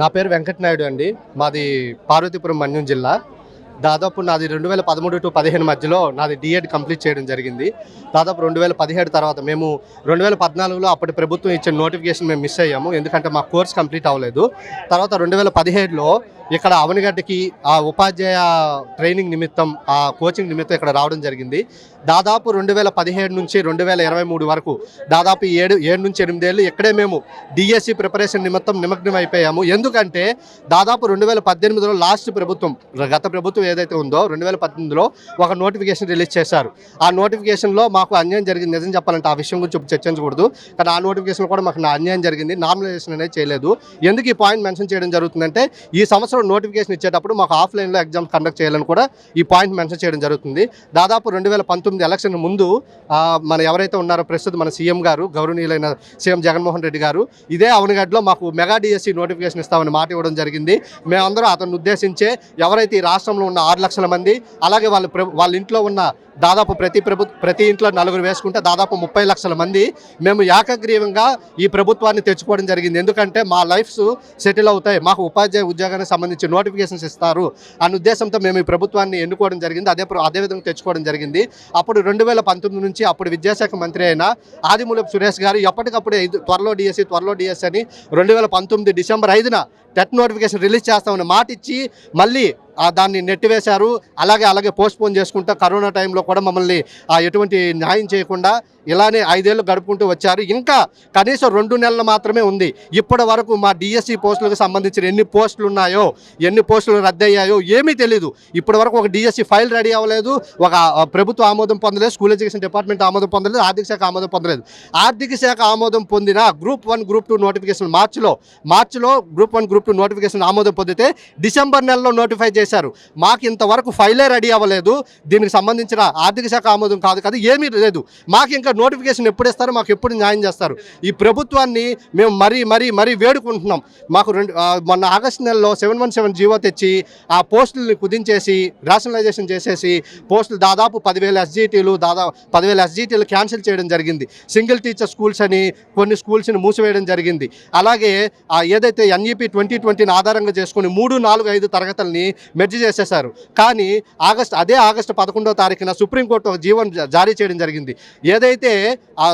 నా పేరు వెంకటనాయుడు అండి. మాది పార్వతీపురం మన్యం జిల్లా. దాదాపు నాది రెండు వేల పదమూడు టు పదిహేను మధ్యలో నాది డిఎడ్ కంప్లీట్ చేయడం జరిగింది. దాదాపు రెండు వేల పదిహేడు తర్వాత మేము రెండు వేల పద్నాలుగులో అప్పటి ప్రభుత్వం ఇచ్చిన నోటిఫికేషన్ మేము మిస్ అయ్యాము. ఎందుకంటే మా కోర్స్ కంప్లీట్ అవ్వలేదు. తర్వాత రెండు వేల పదిహేడులో ఇక్కడ అవనిగడ్డకి ఆ ఉపాధ్యాయ ట్రైనింగ్ నిమిత్తం ఆ కోచింగ్ నిమిత్తం ఇక్కడ రావడం జరిగింది. దాదాపు రెండు వేల పదిహేడు నుంచి రెండు వేల ఇరవై మూడు వరకు దాదాపు ఏడు ఏడు నుంచి ఎనిమిదేళ్ళు ఇక్కడే మేము డిఎస్సి ప్రిపరేషన్ నిమిత్తం నిమగ్నం అయిపోయాము. ఎందుకంటే దాదాపు రెండు వేల పద్దెనిమిదిలో లాస్ట్ ప్రభుత్వం గత ప్రభుత్వం ఏదైతే ఉందో రెండు వేల పద్దెనిమిదిలో ఒక నోటిఫికేషన్ రిలీజ్ చేశారు. ఆ నోటిఫికేషన్లో మాకు అన్యాయం జరిగింది. నిజం చెప్పాలంటే ఆ విషయం గురించి చర్చించకూడదు. కానీ ఆ నోటిఫికేషన్ కూడా మాకు నా అన్యాయం జరిగింది. నార్మలైజేషన్ అనేది చేయలేదు. ఎందుకు ఈ పాయింట్ మెన్షన్ చేయడం జరుగుతుందంటే ఈ సంవత్సరం నోటిఫికేషన్ ఇచ్చేటప్పుడు మాకు ఆఫ్లైన్లో ఎగ్జామ్ కండక్ట్ చేయాలని కూడా ఈ పాయింట్ మెన్షన్ చేయడం జరుగుతుంది. దాదాపు రెండు వేల పంతొమ్మిది ఎలక్షన్ ముందు మన ఎవరైతే ఉన్నారో ప్రస్తుతం మన సీఎం గారు గౌరవనీయులైన సీఎం జగన్మోహన్ రెడ్డి గారు ఇదే అవనగడ్లో మాకు మెగా డిఎస్సీ నోటిఫికేషన్ ఇస్తామని మాట ఇవ్వడం జరిగింది. మేమందరం అతను ఉద్దేశించే ఎవరైతే ఈ రాష్ట్రంలో ఉన్న ఆరు లక్షల మంది అలాగే వాళ్ళ వాళ్ళ ఇంట్లో ఉన్న దాదాపు ప్రతి ప్రభు ప్రతి ఇంట్లో నలుగురు వేసుకుంటే దాదాపు ముప్పై లక్షల మంది మేము ఏకగ్రీవంగా ఈ ప్రభుత్వాన్ని తెచ్చుకోవడం జరిగింది. ఎందుకంటే మా లైఫ్స్ సెటిల్ అవుతాయి. మాకు ఉపాధ్యాయ ఉద్యోగానికి సంబంధించి నోటిఫికేషన్స్ ఇస్తారు. అన్న ఉద్దేశంతో మేము ఈ ప్రభుత్వాన్ని ఎన్నుకోవడం జరిగింది. అదే అదేవిధంగా అదే విధంగా తెచ్చుకోవడం జరిగింది. అప్పుడు రెండు వేల పంతొమ్మిది నుంచి అప్పుడు విద్యాశాఖ మంత్రి అయిన ఆదిమూలపు సురేష్ గారు ఎప్పటికప్పుడు త్వరలో డిఎస్సి త్వరలో డిఎస్సి అని రెండు వేల పంతొమ్మిది డిసెంబర్ ఐదున టెట్ నోటిఫికేషన్ రిలీజ్ చేస్తామని మాట ఇచ్చి మళ్ళీ దాన్ని నెట్టివేశారు. అలాగే అలాగే పోస్ట్పోన్ చేసుకుంటా చేసుకుంటూ కరోనా టైంలో కూడా మమ్మల్ని ఆ, ఎటువంటి న్యాయం చేయకుండా ఇలానే ఐదేళ్ళు గడుపుకుంటూ వచ్చారు. ఇంకా కనీసం రెండు నెలలు మాత్రమే ఉంది. ఇప్పటి వరకు మా డిఎస్సి పోస్టులకు సంబంధించిన ఎన్ని పోస్టులు ఉన్నాయో ఎన్ని పోస్టులు రద్దయ్యాయో ఏమీ తెలియదు ఇప్పటి వరకు ఒక డిఎస్సి ఫైల్ రెడీ అవ్వలేదు. ఒక ప్రభుత్వ ఆమోదం పొందలేదు. స్కూల్ ఎడ్యుకేషన్ డిపార్ట్మెంట్ ఆమోదం పొందలేదు. ఆర్థిక శాఖ ఆమోదం పొందలేదు. ఆర్థిక శాఖ ఆమోదం పొందిన group one group two notification మార్చిలో మార్చిలో group one group two notification ఆమోదం పొందితే డిసెంబర్ నెలలో నోటిఫై చేశారు. మాకు ఇంతవరకు ఫైలే రెడీ అవ్వలేదు. దీనికి సంబంధించిన ఆర్థిక శాఖ ఆమోదం కాదు కదా ఏమీ లేదు. మాకు ఇంకా నోటిఫికేషన్ ఎప్పుడు ఇస్తారో మాకు ఎప్పుడు న్యాయం చేస్తారు. ఈ ప్రభుత్వాన్ని మేము మరీ మరీ మరీ వేడుకుంటున్నాం. మాకు రెండు మొన్న ఆగస్టు నెలలో సెవెన్ వన్ సెవెన్ జీవో తెచ్చి ఆ పోస్టుల్ని కుదించేసి రేషనలైజేషన్ చేసేసి పోస్టులు దాదాపు పదివేల ఎస్జీటీలు దాదాపు పదివేల ఎస్జీటీలు క్యాన్సిల్ చేయడం జరిగింది. సింగిల్ టీచర్ స్కూల్స్ అని కొన్ని స్కూల్స్ని మూసివేయడం జరిగింది. అలాగే ఏదైతే ఎన్ఈపీ ట్వంటీ ట్వంటీని ఆధారంగా చేసుకుని మూడు నాలుగు ఐదు తరగతుల్ని మెర్జ్ చేసేశారు. కానీ ఆగస్ట్ అదే ఆగస్టు పదకొండో తారీఖున సుప్రీంకోర్టు ఒక జీవన్ జారీ చేయడం జరిగింది. ఏదైతే ఆ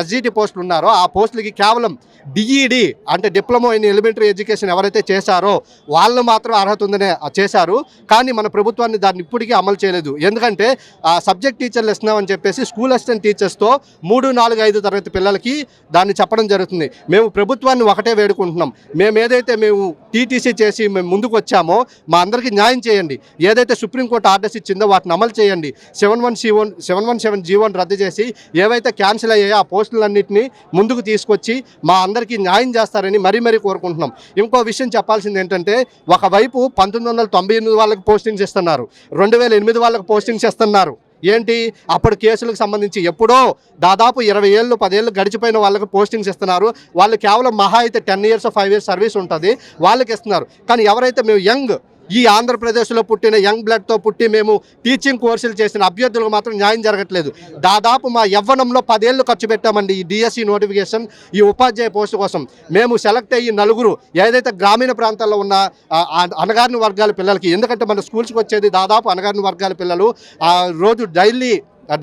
ఎస్జిటి పోస్టులు ఉన్నారో ఆ పోస్టులకి కేవలం డిఈడి అంటే డిప్లొమా ఇన్ ఎలిమెంటరీ ఎడ్యుకేషన్ ఎవరైతే చేశారో వాళ్ళు మాత్రం అర్హత ఉందనే చేశారు. కానీ మన ప్రభుత్వాన్ని దాన్ని ఇప్పటికీ అమలు చేయలేదు. ఎందుకంటే ఆ సబ్జెక్ట్ టీచర్లు ఇస్తున్నామని చెప్పేసి స్కూల్ అసిస్టెంట్ టీచర్స్తో మూడు నాలుగు ఐదు తరగతి పిల్లలకి దాన్ని చెప్పడం జరుగుతుంది. మేము ప్రభుత్వాన్ని ఒకటే వేడుకుంటున్నాం. మేము ఏదైతే మేము టీటీసీ చేసి మేము ముందుకు వచ్చామో మా అందరికీ న్యాయం చేయండి. ఏదైతే సుప్రీంకోర్టు ఆర్డర్స్ ఇచ్చిందో వాటిని అమలు చేయండి. Seven one C one seven one seven G one రద్దు చేసి ఏవైతే క్యాన్సిల్ అయ్యాయో ఆ పోస్టులన్నింటినీ ముందుకు తీసుకొచ్చి మా అందరికీ న్యాయం చేస్తారని మరీ మరీ కోరుకుంటున్నాం. ఇంకో విషయం చెప్పాల్సింది ఏంటంటే ఒకవైపు పంతొమ్మిది వందల తొంభై ఎనిమిది వాళ్ళకి పోస్టింగ్స్ ఇస్తున్నారు. రెండు వేల ఎనిమిది వాళ్ళకి పోస్టింగ్స్ ఇస్తున్నారు. ఏంటి? అప్పుడు కేసులకు సంబంధించి ఎప్పుడో దాదాపు ఇరవై ఏళ్ళు పదేళ్ళు గడిచిపోయిన వాళ్ళకి పోస్టింగ్స్ ఇస్తున్నారు. వాళ్ళు కేవలం మహా అయితే ten years five years service ఉంటుంది. వాళ్ళకి ఇస్తున్నారు. కానీ ఎవరైతే మేము యంగ్ ఈ ఆంధ్రప్రదేశ్లో పుట్టిన యంగ్ బ్లడ్తో పుట్టి మేము టీచింగ్ కోర్సులు చేసిన అభ్యర్థులకు మాత్రం న్యాయం జరగట్లేదు. దాదాపు మా యవ్వనంలో పదేళ్ళు ఖర్చు పెట్టామండి ఈ డిఎస్సి నోటిఫికేషన్ ఈ ఉపాధ్యాయ పోస్టు కోసం. మేము సెలెక్ట్ అయ్యి నలుగురు ఏదైతే గ్రామీణ ప్రాంతాల్లో ఉన్న ఆ, అనగారిన వర్గాల పిల్లలకి ఎందుకంటే మన స్కూల్స్కి వచ్చేది దాదాపు అనగారిన వర్గాల పిల్లలు ఆ రోజు డైలీ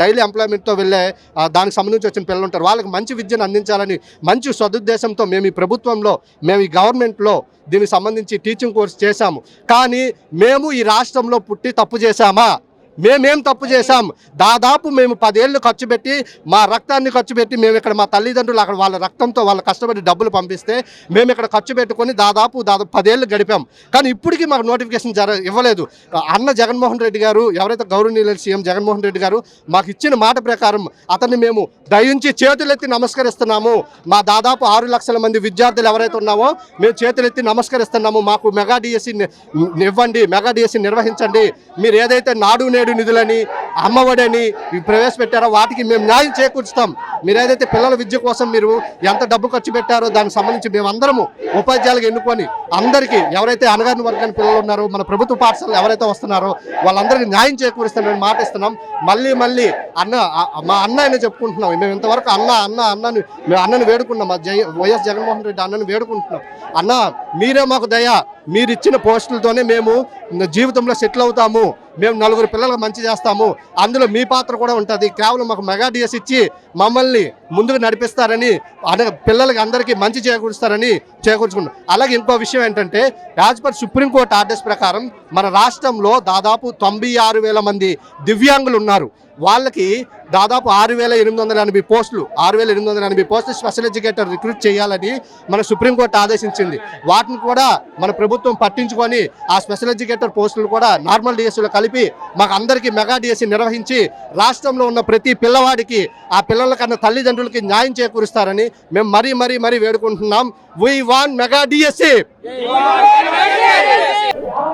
డైలీ ఎంప్లాయ్మెంట్తో వెళ్ళే దానికి సంబంధించి వచ్చిన పిల్లలు ఉంటారు. వాళ్ళకి మంచి విద్యను అందించాలని మంచి సదుద్దేశంతో మేము ఈ ప్రభుత్వంలో మేము ఈ గవర్నమెంట్లో దీనికి సంబంధించి టీచింగ్ కోర్స్ చేశాము. కానీ మేము ఈ రాష్ట్రంలో పుట్టి తప్పు చేశామా? మేమేం తప్పు చేశాం? దాదాపు మేము పదేళ్ళు ఖర్చు పెట్టి మా రక్తాన్ని ఖర్చు పెట్టి మేము ఇక్కడ మా తల్లిదండ్రులు అక్కడ వాళ్ళ రక్తంతో వాళ్ళ కష్టపడి డబ్బులు పంపిస్తే మేము ఇక్కడ ఖర్చు పెట్టుకొని దాదాపు దాదాపు పదేళ్ళు గడిపాం. కానీ ఇప్పటికీ మాకు నోటిఫికేషన్ జర ఇవ్వలేదు. అన్న జగన్మోహన్ రెడ్డి గారు ఎవరైతే గౌరవనీయుల సీఎం జగన్మోహన్ రెడ్డి గారు మాకు ఇచ్చిన మాట ప్రకారం అతన్ని మేము దయించి చేతులెత్తి నమస్కరిస్తున్నాము. మా దాదాపు ఆరు లక్షల మంది విద్యార్థులు ఎవరైతే ఉన్నామో మేము చేతులెత్తి నమస్కరిస్తున్నాము. మాకు మెగా డిఎస్సి ఇవ్వండి మెగా డిఎస్సి నిర్వహించండి. మీరు ఏదైతే నాడు నేడు నిధులని అమ్మఒడి అని ప్రవేశపెట్టారో వాటికి మేము న్యాయం చేకూర్చుతాం మీరు ఏదైతే పిల్లల విద్య కోసం మీరు ఎంత డబ్బు ఖర్చు పెట్టారో దానికి సంబంధించి మేము అందరము ఉపాధ్యాయులకు ఎన్నుకొని అందరికీ ఎవరైతే అనగారిన వర్గాన్ని పిల్లలు ఉన్నారో మన ప్రభుత్వ పాఠశాలలు ఎవరైతే వస్తున్నారో వాళ్ళందరికీ న్యాయం చేకూరుస్తానని మాట ఇస్తున్నాం మళ్ళీ మళ్ళీ అన్న మా అన్న అయినా చెప్పుకుంటున్నాం. మేము ఇంతవరకు అన్న అన్న అన్నని మేము అన్నని వేడుకున్నాం మా జై వైఎస్ జగన్మోహన్ రెడ్డి అన్నని వేడుకుంటున్నాం. అన్న మీరే మాకు దయ. మీరిచ్చిన పోస్టులతోనే మేము జీవితంలో సెటిల్ అవుతాము. మేము నలుగురు పిల్లలకు మంచి చేస్తాము. అందులో మీ పాత్ర కూడా ఉంటుంది. కేవలం మాకు మెగా డిఎస్ ఇచ్చి మమ్మల్ని ముందుకు నడిపిస్తారని అన పిల్లలకి అందరికీ మంచి చేకూరుస్తారని చేకూర్చుకున్నాం అలాగే ఇంకో విషయం ఏంటంటే యాజ్ పర్ సుప్రీంకోర్టు ఆర్డర్స్ ప్రకారం మన రాష్ట్రంలో దాదాపు తొంభై ఆరు వేల మంది దివ్యాంగులు ఉన్నారు. వాళ్ళకి దాదాపు ఆరు వేల ఎనిమిది వందల ఎనభై పోస్టులు ఆరు వేల ఎనిమిది వందల ఎనభై పోస్టులు స్పెషల్ ఎడ్యుకేటర్ రిక్రూట్ చేయాలని మన సుప్రీంకోర్టు ఆదేశించింది. వాటిని కూడా మన ప్రభుత్వం పట్టించుకొని ఆ స్పెషల్ ఎడ్యుకేటర్ పోస్టులు కూడా నార్మల్ డిఎస్సీలో కలిపి మాకు అందరికీ మెగా డిఎస్సీ నిర్వహించి రాష్ట్రంలో ఉన్న ప్రతి పిల్లవాడికి ఆ పిల్లల కన్నా తల్లిదండ్రులకి న్యాయం చేకూరుస్తారని మేము మరీ మరీ మరీ వేడుకుంటున్నాం. We want mega DSC.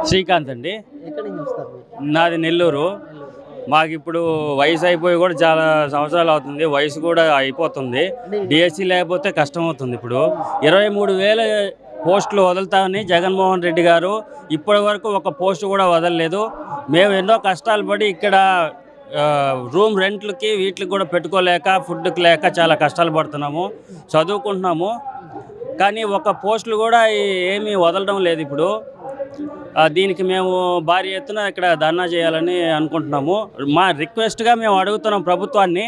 Srikanth అండి? నాది నెల్లూరు. మాకు ఇప్పుడు వయసు అయిపోయి కూడా చాలా సంవత్సరాలు అవుతుంది. వయసు కూడా అయిపోతుంది. డిఎస్సి లేకపోతే కష్టం అవుతుంది ఇప్పుడు. ఇరవై మూడు వేల పోస్టులు వదులుతామని జగన్మోహన్ రెడ్డి గారు ఇప్పటి వరకు ఒక పోస్ట్ కూడా వదలలేదు. మేము ఎన్నో కష్టాలు పడి ఇక్కడ రూమ్ రెంట్లకి వీటికి కూడా పెట్టుకోలేక ఫుడ్కి లేక చాలా కష్టాలు పడుతున్నాము. చదువుకుంటున్నాము. కానీ ఒక పోస్టులు కూడా ఏమీ వదలడం లేదు ఇప్పుడు. దీనికి మేము భారీ ఎత్తున ఇక్కడ ధర్నా చేయాలని అనుకుంటున్నాము. మా రిక్వెస్ట్గా మేము అడుగుతున్నాం ప్రభుత్వాన్ని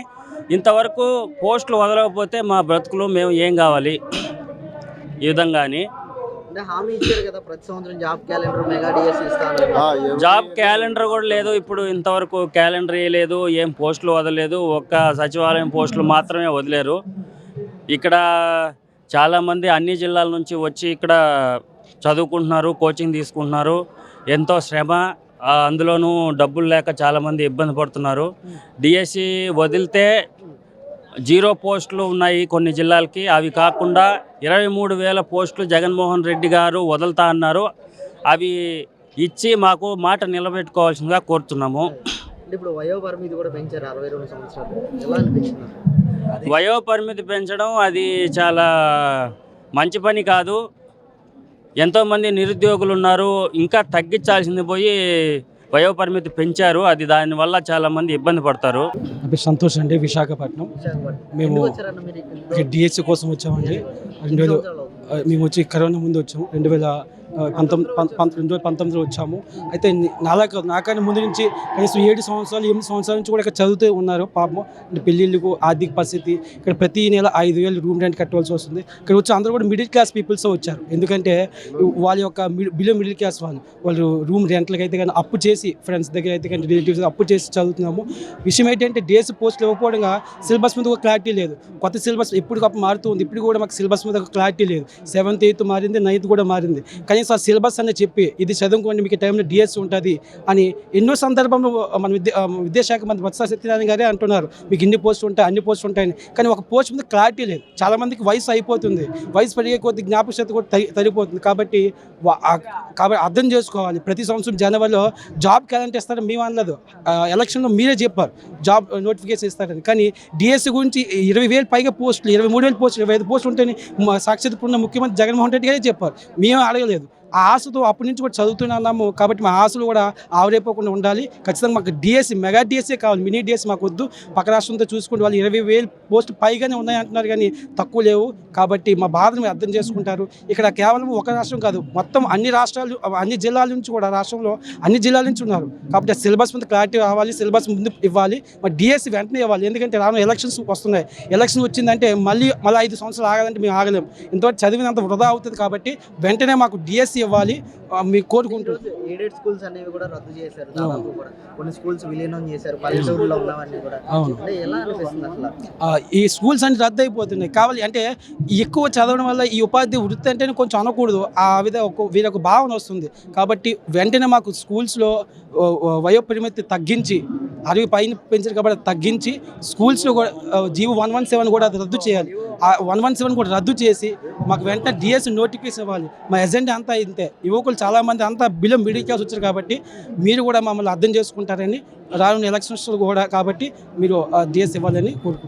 ఇంతవరకు పోస్టులు వదలకపోతే మా బ్రతుకులు మేము ఏం కావాలి? ఈ విధంగాని. అంటే హామీ ఇచ్చారు కదా ప్రతి సంవత్సరం జాబ్ క్యాలెండర్ మెగా డిఎస్ ఇస్తాను. జాబ్ క్యాలెండర్ కూడా లేదు ఇప్పుడు ఇంతవరకు క్యాలెండర్ లేదు ఏం పోస్టులు వదలలేదు ఒక్క సచివాలయం పోస్టులు మాత్రమే వదిలేరు. ఇక్కడ చాలామంది అన్ని జిల్లాల నుంచి వచ్చి ఇక్కడ చదువుకుంటున్నారు కోచింగ్ తీసుకుంటున్నారు. ఎంతో శ్రమ అందులోనూ డబ్బులు లేక చాలామంది ఇబ్బంది పడుతున్నారు. డిఎస్సి వదిలితే జీరో పోస్టులు ఉన్నాయి కొన్ని జిల్లాలకి. అవి కాకుండా ఇరవై మూడు వేల పోస్టులు జగన్మోహన్ రెడ్డి గారు వదులుతా అన్నారు. అవి ఇచ్చి మాకు మాట నిలబెట్టుకోవాల్సిందిగా కోరుతున్నాము. ఇప్పుడు వయో పరిమితి కూడా పెంచారు అరవై రెండు సంవత్సరాలు. వయో పరిమితి పెంచడం అది చాలా మంచి పని కాదు. ఎంతోమంది నిరుద్యోగులు ఉన్నారు ఇంకా తగ్గించాల్సింది పోయి వయో పరిమితి పెంచారు. అది దానివల్ల చాలామంది ఇబ్బంది పడతారు. సంతోష్ అండి విశాఖపట్నం. విశాఖపట్నం మేము ఎందుకు వచ్చారన్న మీరు ఇక్కడ? ఇక్కడ డిఎస్సి కోసం వచ్చామండి. రెండు వేల మేము వచ్చి కరోనా ముందు వచ్చాము. రెండు వేల పంతొమ్మిది రెండు వేల పంతొమ్మిదిలో వచ్చాము. అయితే నాలా కాదు ముందు నుంచి కనీసం ఏడు సంవత్సరాలు ఎనిమిది సంవత్సరాల నుంచి కూడా ఇక్కడ చదువుతూ ఉన్నారు పాపం. అంటే పెళ్ళిళ్ళకు ఆర్థిక పరిస్థితి ఇక్కడ ప్రతి నెల ఐదు వేలు రూమ్ రెంట్ కట్టవలసి వస్తుంది. ఇక్కడ వచ్చి అందరూ కూడా మిడిల్ క్లాస్ పీపుల్స్ వచ్చారు. ఎందుకంటే వాళ్ళ యొక్క బిలో మిడిల్ క్లాస్ వాళ్ళు వాళ్ళు రూమ్ రెంట్లకి అయితే కానీ అప్పు చేసి ఫ్రెండ్స్ దగ్గర అయితే కానీ రిలేటివ్స్ అప్పు చేసి చదువుతున్నాము. విషయం ఏంటంటే డేస్ పోస్టులు ఇవ్వకపోవడంగా సిలబస్ మీద ఒక క్లారిటీ లేదు. కొత్త సిలబస్ ఎప్పటికప్పుడు మారుతూ ఉంది. ఇప్పుడు కూడా మాకు సిలబస్ మీద ఒక క్లారిటీ లేదు. సెవెంత్ ఎయిత్ మారింది నైన్త్ కూడా మారింది. కానీ కనీసం సిలబస్ అనేది చెప్పి ఇది చదువుకోండి మీకు టైంలో డిఎస్ ఉంటుంది అని ఎన్నో సందర్భంలో మన విద్యా విద్యాశాఖ మంత్రి బొత్స సత్యనారాయణ గారే అంటున్నారు. మీకు ఇన్ని పోస్టులు ఉంటాయి అన్ని పోస్టులు ఉంటాయని. కానీ ఒక పోస్ట్ మీద క్లారిటీ లేదు. చాలా మందికి వయసు అయిపోతుంది. వయసు పెరిగే కొద్ది జ్ఞాపకశక్తి కూడా తరి తరిగిపోతుంది. కాబట్టి కాబట్టి అర్థం చేసుకోవాలి. ప్రతి సంవత్సరం జనవరిలో జాబ్ క్యాలెండర్ ఇస్తారని మేము అనలేదు. ఎలక్షన్లో మీరే చెప్పారు. జాబ్ నోటిఫికేషన్ ఇస్తారని. కానీ డిఎస్సి గురించి ఇరవై వేలు పైగా పోస్టులు ఇరవై మూడు వేలు పోస్టులు ఇరవై ఐదు పోస్టులు ఉంటాయని మా సాక్షాత్ ఉన్న ముఖ్యమంత్రి జగన్మోహన్ రెడ్డి గారే చెప్పారు. మేము అడగలేదు. ఆ ఆశతో అప్పటి నుంచి కూడా చదువుతున్నాము కాబట్టి మా ఆశలు కూడా ఆవిరైపోకుండా ఉండాలి. ఖచ్చితంగా మాకు డిఎస్సి మెగా డిఎస్సీ కావాలి. మినీ డిఎస్సీ మాకు వద్దు. పక్క రాష్ట్రంతో చూసుకుంటే వాళ్ళు ఇరవై వేలు పోస్ట్ పైగానే ఉన్నాయి అంటున్నారు కానీ తక్కువ లేవు. కాబట్టి మా బాధను మీరు అర్థం చేసుకుంటారు. ఇక్కడ కేవలం ఒక రాష్ట్రం కాదు మొత్తం అన్ని రాష్ట్రాలు అన్ని జిల్లాల నుంచి కూడా రాష్ట్రంలో అన్ని జిల్లాల నుంచి ఉన్నారు. కాబట్టి సిలబస్ మీద క్లారిటీ రావాలి సిలబస్ ముందు ఇవ్వాలి. మరి డిఎస్సి వెంటనే ఇవ్వాలి. ఎందుకంటే రాను ఎలక్షన్స్ వస్తున్నాయి. ఎలక్షన్ వచ్చిందంటే మళ్ళీ మళ్ళీ ఐదు సంవత్సరాలు ఆగాలంటే మేము ఆగలేము ఇంతవరకు చదివినంత వృధా అవుతుంది కాబట్టి వెంటనే మాకు డిఎస్సి ఇవ్వాలి ఆ, మీకు ఈరోజు ఎయిడెడ్ స్కూల్స్ అనేవి కూడా రద్దు చేశారు దాదాపు కూడా. కొన్ని స్కూల్స్ విలీనం చేశారు పల్లెటూరులో ఉన్నవన్నీ కూడా. అవును. అంటే ఎలా అనిపిస్తుంది అసలు? ఆ, ఈ స్కూల్స్ అన్ని రద్దు అయిపోతున్నాయి కావాలి అంటే ఎక్కువ చదవడం వల్ల ఈ ఉపాధి వృత్తి అంటేనే కొంచెం అనకూడదు. ఆ విధ ఒక వీరొక భావన వస్తుంది. కాబట్టి వెంటనే మాకు స్కూల్స్లో వయోపరిమితి తగ్గించి అరవై పైన పెంచారు కాబట్టి తగ్గించి స్కూల్స్లో కూడా జీవో వన్ వన్ సెవెన్ కూడా అది రద్దు చేయాలి. ఆ వన్ వన్ సెవెన్ కూడా రద్దు చేసి మాకు వెంటనే డిఎస్ నోటిఫికేషన్ ఇవ్వాలి. మా ఎజెండా అంతా ఇంతే. యువకులు చాలామంది అంతా బిలో మిడిల్ క్లాస్ వచ్చారు కాబట్టి మీరు కూడా మమ్మల్ని అర్థం చేసుకుంటారని రానున్న ఎలక్షన్స్ కూడా కాబట్టి మీరు డిఎస్ ఇవ్వాలని కోరుకుంటున్నాను